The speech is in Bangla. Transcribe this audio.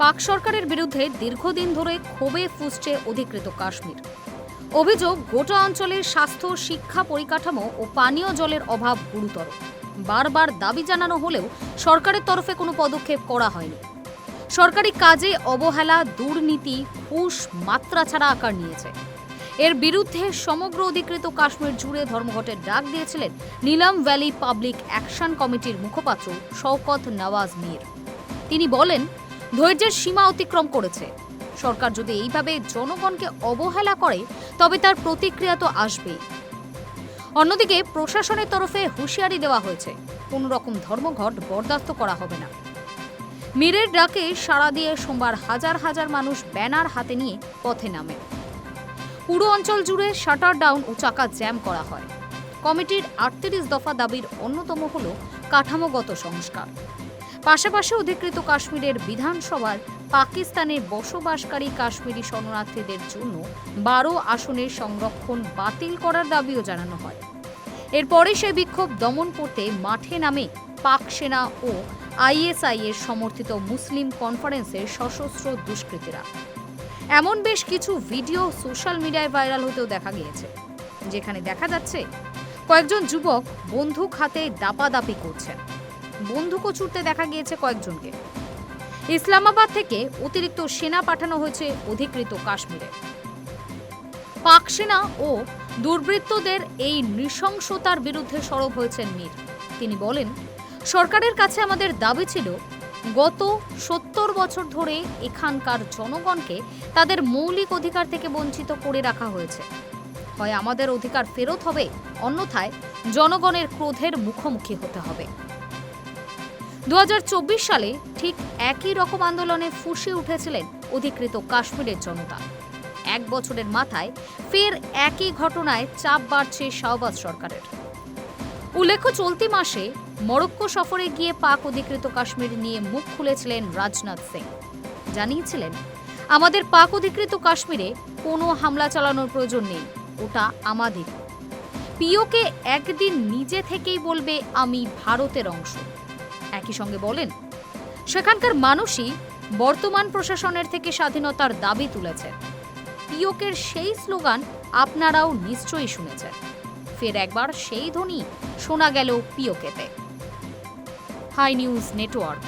পাক সরকারের বিরুদ্ধে দীর্ঘদিন ধরে ক্ষোভে ফুসছে অধিকৃত কাশ্মীর। অভিযোগ, গোটা অঞ্চলের স্বাস্থ্য, শিক্ষা পরিকাঠামো ও পানীয় জলের অভাব গুরুতর। বারবার দাবি জানানো হলেও সরকারের তরফে কোনো পদক্ষেপ করা হয়নি। সরকারি কাজে অবহেলা, দুর্নীতি ঘুষ মাত্রা ছাড়া আকার নিয়েছে। এর বিরুদ্ধে সমগ্র অধিকৃত কাশ্মীর জুড়ে ধর্মঘটের ডাক দিয়েছিলেন নীলাম ভ্যালি পাবলিক অ্যাকশন কমিটির মুখপাত্র শওকত নওয়াজ মীর। তিনি বলেন ধৈর্যের সীমা অতিক্রম করেছে। সরকার যদি এইভাবে জনগণকে অবহেলা করে, তবে তার প্রতিক্রিয়া তো আসবেই। অন্যদিকে, প্রশাসনের তরফে হুঁশিয়ারি দেওয়া হয়েছে, কোনো রকম ধর্মঘট বরদাস্ত করা হবে না। মীরের ডাকে সাড়া দিয়ে সোমবার হাজার হাজার মানুষ ব্যানার হাতে নিয়ে পথে নামে। পুরো অঞ্চল জুড়ে শাটার ডাউন ও চাকা জ্যাম করা হয়। কমিটির আটত্রিশ দফা দাবির অন্যতম হল কাঠামোগত সংস্কার। পাশাপাশি অধিকৃত কাশ্মীরের বিধানসভার পাকিস্তানে বসবাসকারী কাশ্মীরি শরণার্থীদের জন্য বারো আসনের সংরক্ষণ বাতিল করার দাবিও জানানো হয়। এরপরে সে বিক্ষোভ দমন করতে মাঠে নামে পাক সেনা ও আইএসআই এর সমর্থিত মুসলিম কনফারেন্সের সশস্ত্র দুষ্কৃতীরা। এমন বেশ কিছু ভিডিও সোশ্যাল মিডিয়ায় ভাইরাল হতেও দেখা গিয়েছে, যেখানে দেখা যাচ্ছে কয়েকজন যুবক বন্দুক হাতে দাপাদাপি করছেন। বন্দুকও ছুটতে দেখা গিয়েছে কয়েকজনকে। ইসলামাবাদ থেকে অতিরিক্ত সেনা পাঠানো হয়েছে অধিকৃত কাশ্মীরে। পাক সেনা ও দুর্বৃত্তদের এই নৃশংসতার বিরুদ্ধে সরব হয়েছেন মীর। তিনি বলেন, সরকারের কাছে আমাদের দাবি ছিল, গত সত্তর বছর ধরে এখানকার জনগণকে তাদের মৌলিক অধিকার থেকে বঞ্চিত করে রাখা হয়েছে। হয় আমাদের অধিকার ফেরত হবে, অন্যথায় জনগণের ক্রোধের মুখোমুখি হতে হবে। দু হাজার চব্বিশ সালে ঠিক একই রকম আন্দোলনে ফুঁসে উঠেছিলেন অধিকৃত কাশ্মীরের জনতা। এক বছরের মাথায় ফের একই ঘটনায় চাপ বাড়ছে শাহবাজ সরকারের। উল্লেখ্য, চলতি মাসে মরক্কো সফরে গিয়ে পাক অধিকৃত কাশ্মীর নিয়ে মুখ খুলেছিলেন রাজনাথ সিং। জানিয়েছিলেন, আমাদের পাক অধিকৃত কাশ্মীরে কোনো হামলা চালানোর প্রয়োজন নেই, ওটা আমাদের পিওকে একদিন নিজে থেকেই বলবে, আমি ভারতের অংশ। একই সঙ্গে বলেন, সেখানকার মানুষই বর্তমান প্রশাসনের থেকে স্বাধীনতার দাবি তুলেছে। পিওকের সেই স্লোগান আপনারাও নিশ্চয়ই শুনেছেন। ফের একবার সেই ধ্বনি শোনা গেল পিওকেতে হাই নিউজ নেটওয়ার্ক।